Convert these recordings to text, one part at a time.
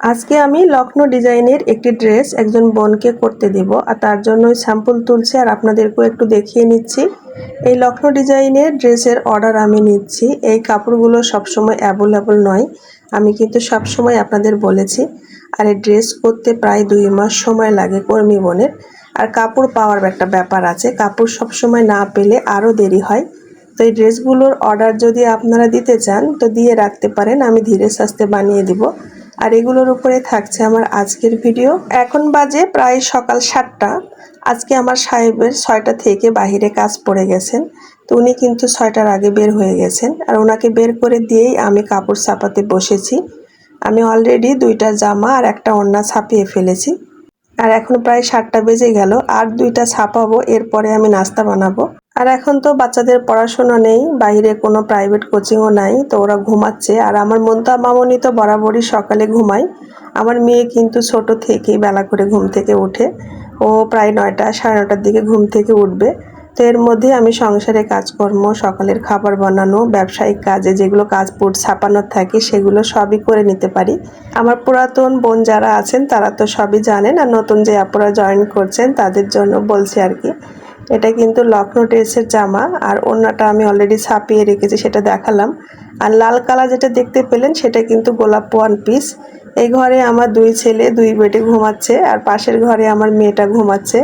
আজকে আমি লখনৌ ডিজাইনের একটি ড্রেস একজন বোনকে করতে দেব, আর তার জন্যই স্যাম্পল তুলছি, আর আপনাদেরকেও একটু দেখিয়ে নিচ্ছি। এই লখনৌ ডিজাইনের ড্রেসের অর্ডার আমি নিচ্ছি। এই কাপড়গুলো সবসময় অ্যাভেলেবল নয়, আমি কিন্তু সবসময় আপনাদের বলেছি। আর এই ড্রেস করতে প্রায় দুই মাস সময় লাগে কর্মী বোনের। আর কাপড় পাওয়ার একটা ব্যাপার আছে, কাপড় সবসময় না পেলে আরও দেরি হয়। তো এই ড্রেসগুলোর অর্ডার যদি আপনারা দিতে চান, তো দিয়ে রাখতে পারেন, আমি ধীরে সাস্তে বানিয়ে দিব। আর এগুলোর উপরে থাকছে আমার আজকের ভিডিও। এখন বাজে প্রায় সকাল সাতটা। আজকে আমার সাহেবের ছয়টা থেকে বাহিরে কাজ পড়ে গেছেন। তো উনি কিন্তু ছয়টার আগে বের হয়ে গেছেন। আর ওনাকে বের করে দিয়েই আমি কাপড় ছাপাতে বসেছি। আমি অলরেডি দুইটা জামা আর একটা ওড়না ছাপিয়ে ফেলেছি। আর এখন প্রায় সাতটা বেজে গেল। আর দুইটা ছাপাবো, এরপরে আমি নাস্তা বানাবো। আর এখন তো বাচ্চাদের পড়াশোনা নেই, বাইরে কোনো প্রাইভেট কোচিংও নাই, তো ওরা ঘুমাচ্ছে। আর আমার মনতা মামনি তো বরাবরই সকালে ঘুমায়। আমার মেয়ে কিন্তু ছোট থেকেই বেলা করে ঘুম থেকে ওঠে। ও প্রায় নয়টা, সাড়ে নটার দিকে ঘুম থেকে উঠবে। তো এর মধ্যে আমি সংসারে কাজকর্ম, সকালের খাবার বানানো, ব্যবসায়িক কাজে যেগুলো কাজ পুট ছাপানোর থাকে, সেগুলো সবই করে নিতে পারি। আমার পুরাতন বোন যারা আছেন, তারা তো সবই জানেন, আর নতুন যে আপুরা জয়েন করছেন, তাদের জন্য বলছি আর কি। এটা কিন্তু লখনৌ ড্রেসের জামা, আর অন্যটা আমি অলরেডি ছাপিয়ে রেখেছি, সেটা দেখালাম। আর লাল কালার যেটা দেখতে পেলেন, সেটা কিন্তু গোলাপ ওয়ান পিস এই ঘরে আমার দুই ছেলে, দুই বেটে ঘুমাচ্ছে, আর পাশের ঘরে আমার মেয়েটা ঘুমাচ্ছে।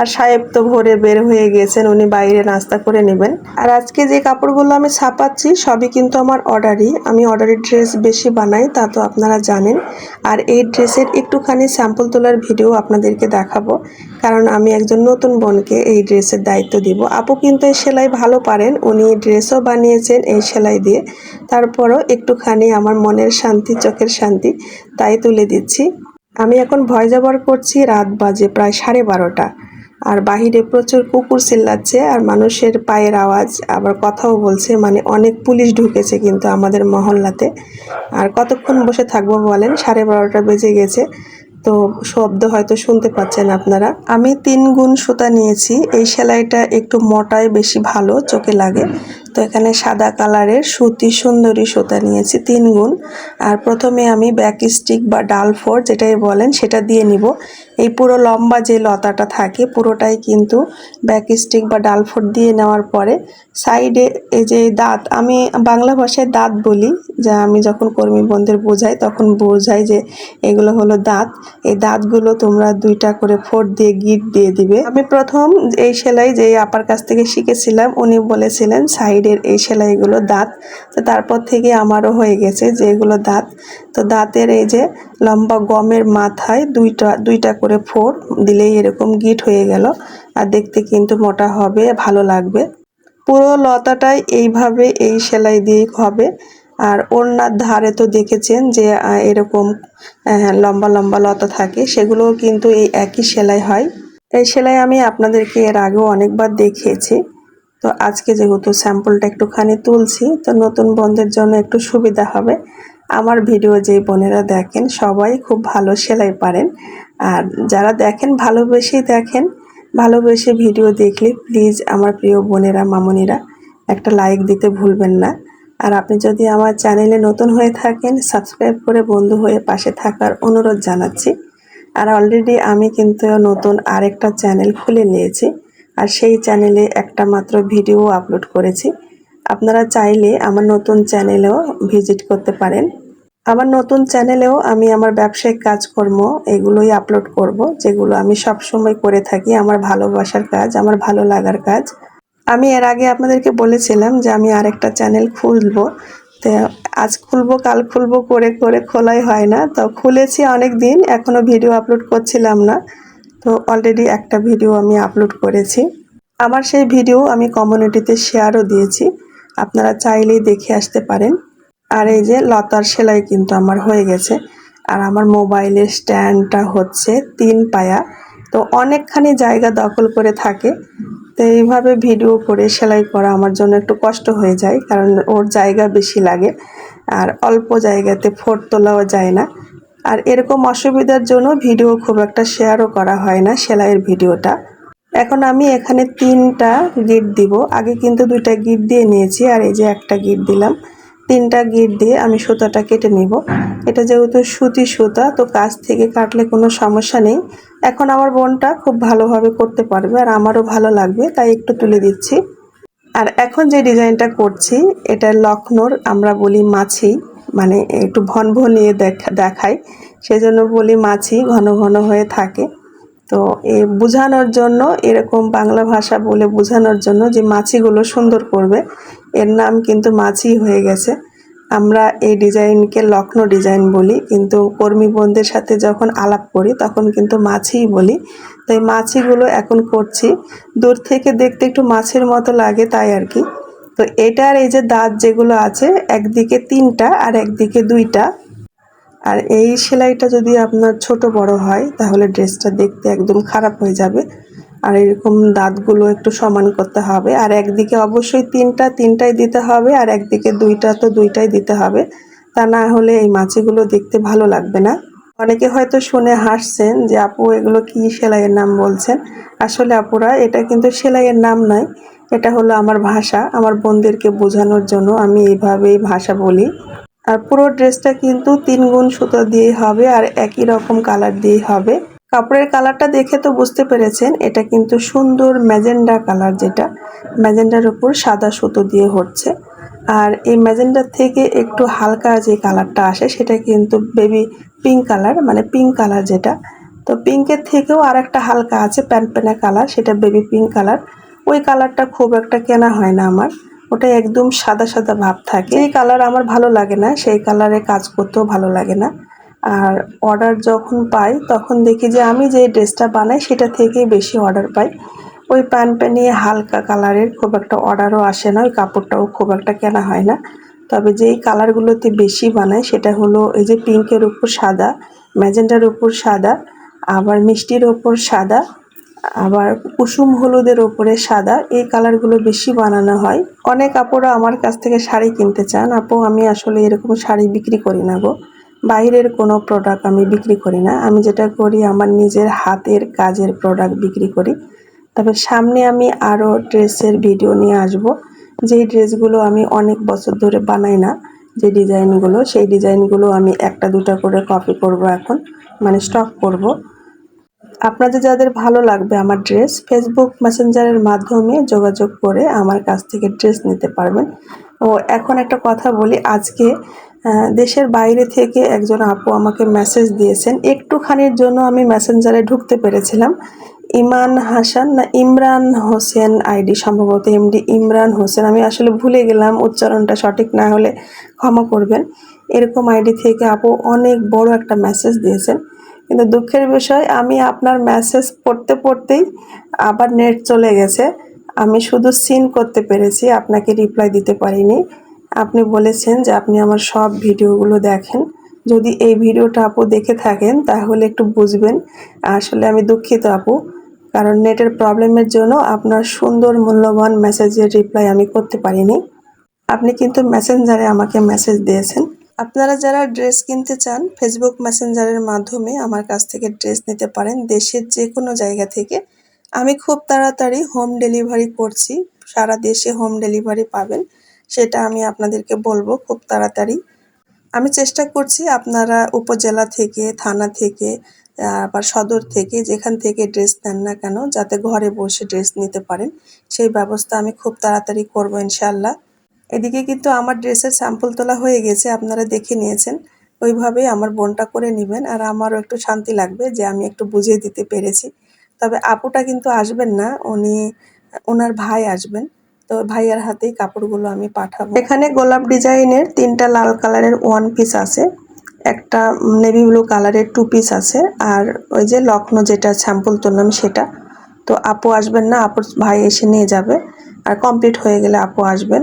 আর সাহেব তো ভোরে বের হয়ে গেছেন, উনি বাইরে নাস্তা করে নেবেন। আর আজকে যে কাপড়গুলো আমি ছাপাচ্ছি, সবই কিন্তু আমার অর্ডারই আমি অর্ডারের ড্রেস বেশি বানাই, তা তো আপনারা জানেন। আর এই ড্রেসের একটুখানি স্যাম্পল তোলার ভিডিও আপনাদেরকে দেখাবো, কারণ আমি একজন নতুন বোনকে এই ড্রেসের দায়িত্ব দিব। আপু কিন্তু এই সেলাই ভালো পারেন, উনি ড্রেসও বানিয়েছেন এই সেলাই দিয়ে। তারপরও একটুখানি আমার মনের শান্তি, চোখের শান্তি, তাই তুলে দিচ্ছি। আমি এখন ভয় যাবার করছি, রাত বাজে প্রায় সাড়ে বারোটা। আর বাহিরে প্রচুর কুকুর চিল্লাচ্ছে আর মানুষের পায়ের আওয়াজ, আবার কথাও বলছে মানে অনেক পুলিশ ঢুকেছে কিন্তু আমাদের মহল্লাতে। আর কতক্ষণ বসে থাকব বলেন? সাড়ে বারোটা বেজে গেছে, তো শব্দ হয়তো শুনতে পাচ্ছেন আপনারা। আমি তিন গুণ সুতা নিয়েছি, এই সেলাইটা একটু মোটাই বেশি ভালো চোখে লাগে। তো এখানে সাদা কালারের সুতি সুন্দরী সুতা নিয়েছি, তিন গুণ। আর প্রথমে আমি ব্যাক স্টিক বা ডাল ফোর যেটাই বলেন, সেটা দিয়ে নিব। এই পুরো লম্বা যে লতাটা থাকে, পুরোটাই কিন্তু ব্যাক স্টিক বা ডাল ফোর দিয়ে নেওয়ার পরে সাইডে এই যে দাঁত, আমি বাংলা ভাষায় দাঁত বলি, যা আমি যখন কর্মী বন্ধের বোঝাই তখন বোঝাই যে এগুলো হলো দাঁত। এই দাঁতগুলো তোমরা দুইটা করে ফোর দিয়ে গিট দিয়ে দিবে। আমি প্রথম এই সেলাই যে আপার কাছ থেকে শিখেছিলাম, উনি বলেছিলেন সাইডের এই সেলাইগুলো দাঁত। তো তারপর থেকে আমারও হয়ে গেছে যে এগুলো দাঁত। তো দাঁতের এই যে লম্বা গমের মাথায় দুইটা দুইটা করে ফোর দিলেই এরকম গিট হয়ে গেল। আর দেখতে কিন্তু মোটা হবে, ভালো লাগবে। পুরো লতাটাই এইভাবে এই সেলাই দিয়েই হবে। আর ওড়নার ধারে তো দেখেছেন যে এরকম লম্বা লম্বা লতা থাকে, সেগুলোও কিন্তু এই একই সেলাই হয়। এই সেলাই আমি আপনাদেরকে এর আগেও অনেকবার দেখিয়েছি। তো আজকে যেহেতু স্যাম্পলটা একটুখানি তুলছি, তো নতুন বন্ধের জন্য একটু সুবিধা হবে। আমার ভিডিও যে বোনেরা দেখেন, সবাই খুব ভালো সেলাই পারেন। আর যারা দেখেন ভালোবেসেই দেখেন, ভালোবেসে ভিডিও দেখলে প্লিজ আমার প্রিয় বোনেরা, মামনিরা একটা লাইক দিতে ভুলবেন না। আর আপনি যদি আমার চ্যানেলে নতুন হয়ে থাকেন সাবস্ক্রাইব করে বন্ধু হয়ে পাশে থাকার অনুরোধ জানাচ্ছি। আর অলরেডি আমি কিন্তু নতুন আরেকটা চ্যানেল খুলে নিয়েছি। আর সেই চ্যানেলে একটা মাত্র ভিডিও আপলোড করেছি। আপনারা চাইলে আমার নতুন চ্যানেলেও ভিজিট করতে পারেন। আমার নতুন চ্যানেলেও আমি আমার ব্যবসায়িক কাজকর্ম এগুলোই আপলোড করব, যেগুলো আমি সব সময় করে থাকি, আমার ভালোবাসার কাজ, আমার ভালো লাগার কাজ। আমি এর আগে আপনাদেরকে বলেছিলাম যে আমি আরেকটা চ্যানেল খুলবো। তো আজ খুলবো, কাল খুলবো করে করে খোলাই হয় না। তো খুলেছি অনেক দিন এখনও ভিডিও আপলোড করছিলাম না। তো অলরেডি একটা ভিডিও আমি আপলোড করেছি। আমার সেই ভিডিও আমি কমিউনিটিতে শেয়ারও দিয়েছি। আপনারা চাইলেই দেখে আসতে পারেন। আর এই যে লতার সেলাই কিন্তু আমার হয়ে গেছে। আর আমার মোবাইলের স্ট্যান্ডটা হচ্ছে তিন পায়া। তো অনেকখানি জায়গা দখল করে থাকে। তো এইভাবে ভিডিও করে সেলাই করা আমার জন্য একটু কষ্ট হয়ে যায়, কারণ ওর জায়গা বেশি লাগে। আর অল্প জায়গাতে ফোট তোলাও যায় না। আর এরকম অসুবিধার জন্য ভিডিও খুব একটা শেয়ারও করা হয় না সেলাইয়ের ভিডিওটা। এখন আমি এখানে তিনটা গিট দিব। আগে কিন্তু দুইটা গিট দিয়ে নিয়েছি, আর এই যে একটা গিট দিলাম। তিনটা গিট দিয়ে আমি সুতাটা কেটে নিব। এটা যেহেতু সুতি সুতা, তো কাছ থেকে কাটলে কোনো সমস্যা নেই। এখন আমার বোনটা খুব ভালোভাবে করতে পারবে, আর আমারও ভালো লাগবে, তাই একটু তুলে দিচ্ছি। আর এখন যে ডিজাইনটা করছি, এটা লখনৌর, আমরা বলি মাছি মানে একটু ভন ভনিয়ে দেখা দেখাই সেজন্য বলি মাছি, ঘন ঘন হয়ে থাকে। তো এ বোঝানোর জন্য, এরকম বাংলা ভাষা বলে বোঝানোর জন্য যে মাছিগুলো সুন্দর করবে, এর নাম কিন্তু মাছি হয়ে গেছে। আমরা এই ডিজাইনকে লখনৌ ডিজাইন বলি, কিন্তু কর্মী বোনদের সাথে যখন আলাপ করি, তখন কিন্তু মাছিই বলি। তাই মাছিগুলো এখন করছি। দূর থেকে দেখতে একটু মাছের মতো লাগে তাই আর কি। তো এটার এই যে দাঁত যেগুলো আছে, একদিকে তিনটা আর একদিকে দুইটা। আর এই সেলাইটা যদি আপনার ছোট বড় হয়, তাহলে ড্রেসটা দেখতে একদম খারাপ হয়ে যাবে। আর এরকম দাঁতগুলো একটু সমান করতে হবে। আর একদিকে অবশ্যই তিনটা, তিনটাই দিতে হবে। আর একদিকে দুইটা তো দুইটাই দিতে হবে। তা না হলে এই মাছিগুলো দেখতে ভালো লাগবে না। অনেকে হয়তো শুনে হাসছেন যে, আপু, এগুলো কি সেলাইয়ের নাম বলছেন? আসলে আপুরা, এটা কিন্তু সেলাইয়ের নাম নয়। এটা হলো আমার ভাষা। আমার বোনদেরকে বোঝানোর জন্য আমি এইভাবেই ভাষা বলি। আর পুরো ড্রেসটা কিন্তু তিন গুণ সুতো দিয়ে হবে আর একই রকম কালার দিয়ে হবে। কাপড়ের কালারটা দেখে তো বুঝতে পেরেছেন, এটা কিন্তু সুন্দর ম্যাজেন্ডা কালার যেটা। ম্যাজেন্ডার উপর সাদা সুতো দিয়ে হচ্ছে। আর এই ম্যাজেন্ডার থেকে একটু হালকা যে কালারটা আসে, সেটা কিন্তু বেবি পিঙ্ক কালার মানে পিঙ্ক কালার যেটা। তো পিঙ্কের থেকেও আর একটা হালকা আছে প্যান্ট প্যানপ্যানা কালার, সেটা বেবি পিঙ্ক কালার। ওই কালারটা খুব একটা কেনা হয় না আমার। ওটা একদম সাদা সাদা ভাব থাকে। এই কালার আমার ভালো লাগে না, সেই কালারে কাজ করতেও ভালো লাগে না। আর অর্ডার যখন পাই, তখন দেখি যে আমি যে ড্রেসটা বানাই, সেটা থেকেই বেশি অর্ডার পাই। ওই প্যান প্যানিয়ে হালকা কালারের খুব একটা অর্ডারও আসে না, ওই কাপড়টাও খুব একটা কেনা হয় না। তবে যেই কালারগুলোতে বেশি বানাই, সেটা হলো এই যে পিঙ্কের উপর সাদা ম্যাজেন্ডার উপর সাদা, আবার মিষ্টির ওপর সাদা আবার কুসুম হলুদের ওপরে সাদা, এই কালারগুলো বেশি বানানো হয়। অনেক আপুরা আমার কাছ থেকে শাড়ি কিনতে চান। আপু, আমি আসলে এরকম শাড়ি বিক্রি করি না গো। বাইরের কোনো প্রোডাক্ট আমি বিক্রি করি না। আমি যেটা করি, আমার নিজের হাতের কাজের প্রোডাক্ট বিক্রি করি। তবে সামনে আমি আরও ড্রেসের ভিডিও নিয়ে আসব। যেই ড্রেসগুলো আমি অনেক বছর ধরে বানাই না, যে ডিজাইনগুলো, সেই ডিজাইনগুলো আমি একটা দুটা করে কপি করব এখন। মানে স্টক করব। আপনাদের যাদের ভালো লাগবে আমার ড্রেস ফেসবুক মেসেঞ্জারের মাধ্যমে যোগাযোগ করে আমার কাছ থেকে ড্রেস নিতে পারবেন। ও, এখন একটা কথা বলি, আজকে দেশের বাইরে থেকে একজন আপু আমাকে মেসেজ দিয়েছেন। একটুখানির জন্য আমি মেসেঞ্জারে ঢুকতে পেরেছিলাম। ইমান হাসান না ইমরান হোসেন আইডি, সম্ভবত এমডি ইমরান হোসেন। আমি আসলে ভুলে গেলাম, উচ্চারণটা সঠিক না হলে ক্ষমা করবেন। এরকম আইডি থেকে আপু অনেক বড় একটা মেসেজ দিয়েছেন। কিন্তু দুঃখের বিষয়, আমি আপনার মেসেজ পড়তে পড়তেই আবার নেট চলে গেছে। আমি শুধু সিন করতে পেরেছি, আপনাকে রিপ্লাই দিতে পারিনি। আপনি বলেছেন যে আপনি আমার সব ভিডিওগুলো দেখেন। যদি এই ভিডিওটা আপু দেখে থাকেন, তাহলে একটু বুঝবেন। আসলে আমি দুঃখিত আপু, কারণ নেটের প্রবলেমের জন্য আপনার সুন্দর মূল্যবান মেসেজের রিপ্লাই আমি করতে পারিনি। আপনি কিন্তু মেসেঞ্জারে আমাকে মেসেজ দিয়েছেন। আপনারা যারা ড্রেস কিনতে চান ফেসবুক মেসেঞ্জারের মাধ্যমে আমার কাছ থেকে ড্রেস নিতে পারেন দেশের যে কোনো জায়গা থেকে। আমি খুব তাড়াতাড়ি হোম ডেলিভারি করছি, সারা দেশে হোম ডেলিভারি পাবেন, সেটা আমি আপনাদেরকে বলব খুব তাড়াতাড়ি। আমি চেষ্টা করছি আপনারা উপজেলা থেকে, থানা থেকে, আবার সদর থেকে যেখান থেকে ড্রেস নেন না কেন, যাতে ঘরে বসে ড্রেস নিতে পারেন, সেই ব্যবস্থা আমি খুব তাড়াতাড়ি করব ইনশাল্লাহ এদিকে কিন্তু আমার ড্রেসের স্যাম্পল তোলা হয়ে গেছে, আপনারা দেখে নিয়েছেন। ওইভাবেই আমার বোনটা করে নেবেন আর আমারও একটু শান্তি লাগবে যে আমি একটু বুঝিয়ে দিতে পেরেছি। তবে আপুটা কিন্তু আসবেন না, উনি ওনার ভাই আসবেন। তো ভাইয়ার হাতেই কাপড়গুলো আমি পাঠাবো। এখানে গোলাপ ডিজাইনের তিনটা লাল কালারের ওয়ান পিস আছে, একটা নেভি ব্লু কালারের টু পিস আছে, আর ওই যে লখনৌ যেটা স্যাম্পল তুললাম সেটা। তো আপু আসবেন না, আপুর ভাই এসে নিয়ে যাবে। আর কমপ্লিট হয়ে গেলে আপু আসবেন।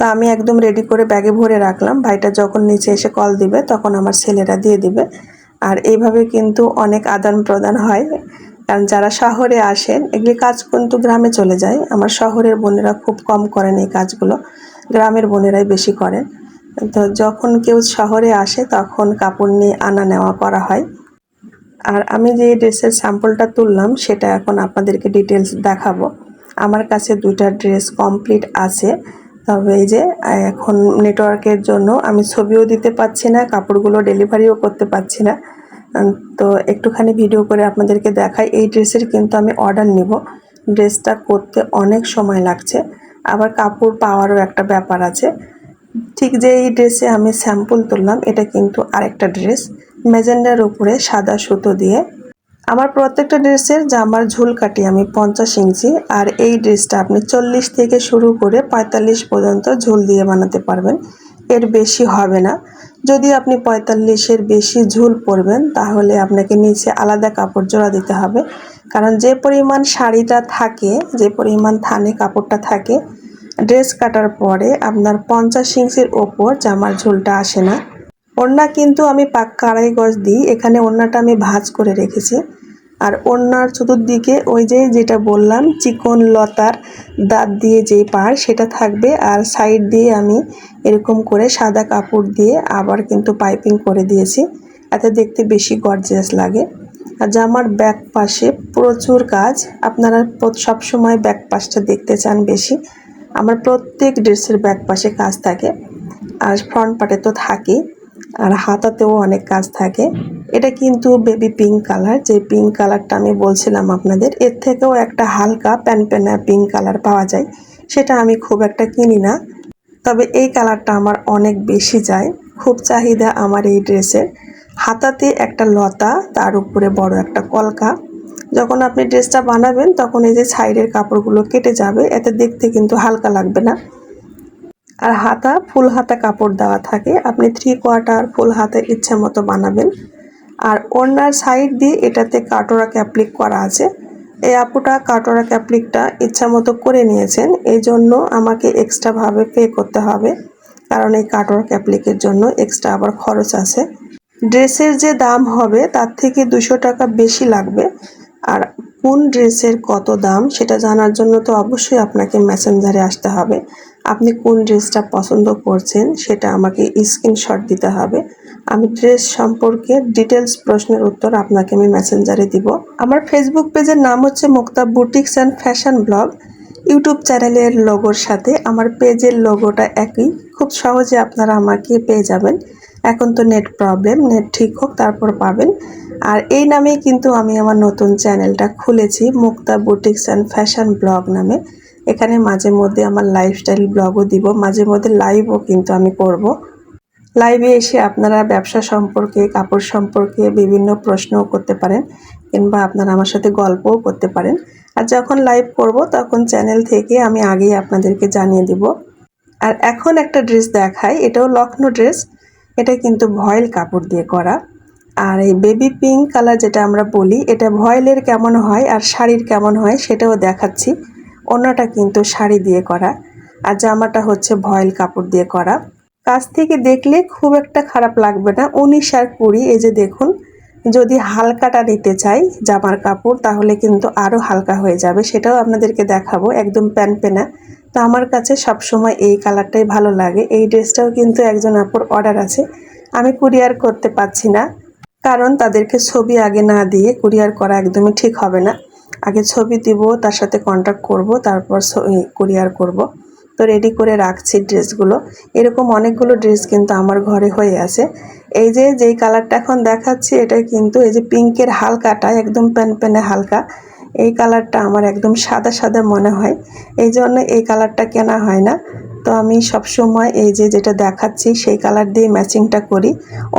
তা আমি একদম রেডি করে ব্যাগে ভরে রাখলাম। ভাইটা যখন নিচে এসে কল দিবে, তখন আমার ছেলেরা দিয়ে দিবে। আর এইভাবে কিন্তু অনেক আদান প্রদান হয়। কারণ যারা শহরে আসেন, এগুলি কাজ কিন্তু গ্রামে চলে যায়। আমার শহরের বোনেরা খুব কম করেন এই কাজগুলো। গ্রামের বোনেরাই বেশি করেন। তো যখন কেউ শহরে আসে, তখন কাপড় নিয়ে আনা নেওয়া করা হয়। আর আমি যে ড্রেসের স্যাম্পলটা তুললাম, সেটা এখন আপনাদেরকে ডিটেলস দেখাবো। আমার কাছে দুইটা ড্রেস কমপ্লিট আছে। তবে এই যে, এখন নেটওয়ার্কের জন্য আমি ছবিও দিতে পারছি না, কাপড়গুলো ডেলিভারিও করতে পারছি না। তো একটুখানি ভিডিও করে আপনাদেরকে দেখাই। এই ড্রেসের কিন্তু আমি অর্ডার নিব। ড্রেসটা করতে অনেক সময় লাগছে। আবার কাপড় পাওয়ারও একটা ব্যাপার আছে। ঠিক যে এই ড্রেসে আমি স্যাম্পল তুললাম, এটা কিন্তু আরেকটা ড্রেস। মেজেন্ডার উপরে সাদা সুতো দিয়ে আমার প্রত্যেকটা ড্রেসের জামার ঝুল কাটি আমি পঞ্চাশ ইঞ্চি, আর এই ড্রেসটা আপনি চল্লিশ থেকে শুরু করে পঁয়তাল্লিশ পর্যন্ত ঝুল দিয়ে বানাতে পারবেন। এর বেশি হবে না। যদি আপনি পঁয়তাল্লিশের বেশি ঝুল পরবেন, তাহলে আপনাকে নিচে আলাদা কাপড় জোড়া দিতে হবে। কারণ যে পরিমাণ শাড়িটা থাকে, যে পরিমাণ থানে কাপড়টা থাকে, ড্রেস কাটার পরে আপনার পঞ্চাশ ইঞ্চির ওপর জামার ঝুলটা আসে না। ওড়না কিন্তু আমি পাক্কা আড়াই গজ দিই, এখানে ওড়নাটা আমি ভাজ করে রেখেছি। আর ওড়নার চতুর্দিকে ওই যে যেটা বললাম, চিকন লতার দাঁত দিয়ে যে পাড়, সেটা থাকবে। আর সাইড দিয়ে আমি এরকম করে সাদা কাপড় দিয়ে আবার কিন্তু পাইপিং করে দিয়েছি। এতে দেখতে বেশি গর্জিয়াস লাগে। আর জামার ব্যাক পাশে প্রচুর কাজ আপনারা সব সময় ব্যাক পাশটা দেখতে চান বেশি। আমার প্রত্যেক ড্রেসের ব্যাক পাশে কাজ থাকে। আর ফ্রন্ট পার্টে তো থাকেই। আর হাতাতেও অনেক কাজ থাকে। এটা কিন্তু বেবি পিঙ্ক কালার যে পিঙ্ক কালারটা আমি বলছিলাম আপনাদের, এর থেকেও একটা হালকা প্যানপ্যানা পিঙ্ক কালার পাওয়া যায়। সেটা আমি খুব একটা কিনি না। তবে এই কালারটা আমার অনেক বেশি যায়। খুব চাহিদা আমার এই ড্রেসের। হাতাতে একটা লতা, তার উপরে বড় একটা কলকা। যখন আপনি ড্রেসটা বানাবেন, তখন এই যে সাইডের কাপড়গুলো কেটে যাবে, এতে দেখতে কিন্তু হালকা লাগবে না। আর হাতা, ফুল হাতা কাপড় দেওয়া থাকে। আপনি থ্রি কোয়ার্টার ফুল হাতে ইচ্ছা মতো বানাবেন। আর ওনার সাইড দিয়ে এটাতে কাটোরা ক্যাপ্লিক করা আছে। এই আপুটা কাটোরা ক্যাপ্লিকটা ইচ্ছা মতো করে নিয়েছেন। এই জন্য আমাকে এক্সট্রাভাবে পে করতে হবে। কারণ এই কাটোরা ক্যাপ্লিকের জন্য এক্সট্রা আবার খরচ আছে। ড্রেসের যে দাম হবে, তার থেকে দুশো টাকা বেশি লাগবে। আর কোন ড্রেসের কত দাম, সেটা জানার জন্য তো অবশ্যই আপনাকে মেসেঞ্জারে আসতে হবে। আপনি কোন ড্রেসটা পছন্দ করছেন সেটা আমাকে স্ক্রিনশট দিতে হবে। আমি ড্রেস সম্পর্কে ডিটেলস প্রশ্নের উত্তর আপনাকে আমি মেসেঞ্জারে দিব। আমার ফেসবুক পেজের নাম হচ্ছে Mukta boutiques and fashion blog. YouTube চ্যানেলের লোগোর সাথে আমার পেজের লোগোটা একই। খুব সহজে আপনারা আমাকে পেয়ে যাবেন। এখন তো নেট প্রবলেম, নেট ঠিক হোক, তারপর পাবেন। আর এই নামেই কিন্তু আমি আমার নতুন চ্যানেলটা খুলেছি Mukta boutiques and fashion blog নামে। এখানে মাঝে মধ্যে আমার লাইফস্টাইল ব্লগও দিব, মাঝে মধ্যে লাইভও কিন্তু আমি করব। লাইভে এসে আপনারা ব্যবসা সম্পর্কে, কাপড় সম্পর্কে বিভিন্ন প্রশ্নও করতে পারেন কিংবা আপনারা আমার সাথে গল্পও করতে পারেন। আর যখন লাইভ করব, তখন চ্যানেল থেকে আমি আগেই আপনাদেরকে জানিয়ে দিব। আর এখন একটা ড্রেস দেখাই, এটাও লখনৌ ড্রেস এটা কিন্তু ভয়েল কাপড় দিয়ে করা। আর এই বেবি পিঙ্ক কালার যেটা আমরা বলি, এটা ভয়েলের কেমন হয় আর শাড়ির কেমন হয় সেটাও দেখাচ্ছি। অন্যটা কিন্তু শাড়ি দিয়ে করা আর জামাটা হচ্ছে ভয়েল কাপড় দিয়ে করা। কাছ থেকে দেখলে খুব একটা খারাপ লাগবে না। উনিশ আর কুড়ি, এই যে দেখুন, যদি হালকাটা নিতে চাই জামার কাপড়, তাহলে কিন্তু আরও হালকা হয়ে যাবে। সেটাও আপনাদেরকে দেখাবো, একদম প্যান পেনা। তো আমার কাছে সবসময় এই কালারটাই ভালো লাগে। এই ড্রেসটাও কিন্তু একজন আপুর অর্ডার আছে। আমি কুরিয়ার করতে পারছি না, কারণ তাদেরকে ছবি আগে না দিয়ে কুরিয়ার করা একদমই ঠিক হবে না। আগে ছবি দিব, তার সাথে কন্ট্যাক্ট করব, তারপর কুরিয়ার করব। তো রেডি করে রাখছি ড্রেসগুলো। এরকম অনেকগুলো ড্রেস কিন্তু আমার ঘরে হয়ে আছে। এই যে, যেই কালারটা এখন দেখাচ্ছি, এটা কিন্তু এই যে পিঙ্কের হালকাটা, একদম প্যান প্যানে হালকা। এই কালারটা আমার একদম সাদা সাদা মনে হয়। এই জন্য এই কালারটা কেনা হয় না। তো আমি সব সময় এই যে, যেটা দেখাচ্ছি, সেই কালার দিয়ে ম্যাচিংটা করি।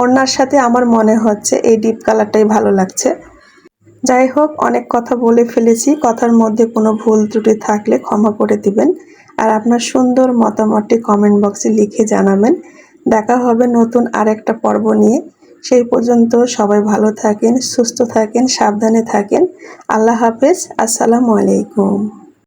ওনার সাথে আমার মনে হচ্ছে এই ডিপ কালারটাই ভালো লাগছে। যাই হোক, অনেক কথা বলে ফেলেছি। কথার মধ্যে কোনো ভুল ত্রুটি থাকলে ক্ষমা করে দিবেন। আর আপনার সুন্দর মতামতটি কমেন্ট বক্সে লিখে জানাবেন। দেখা হবে নতুন আরেকটা পর্ব নিয়ে। সেই পর্যন্ত সবাই ভালো থাকেন, সুস্থ থাকেন, সাবধানে থাকেন। আল্লাহ হাফেজ। আসসালামু আলাইকুম।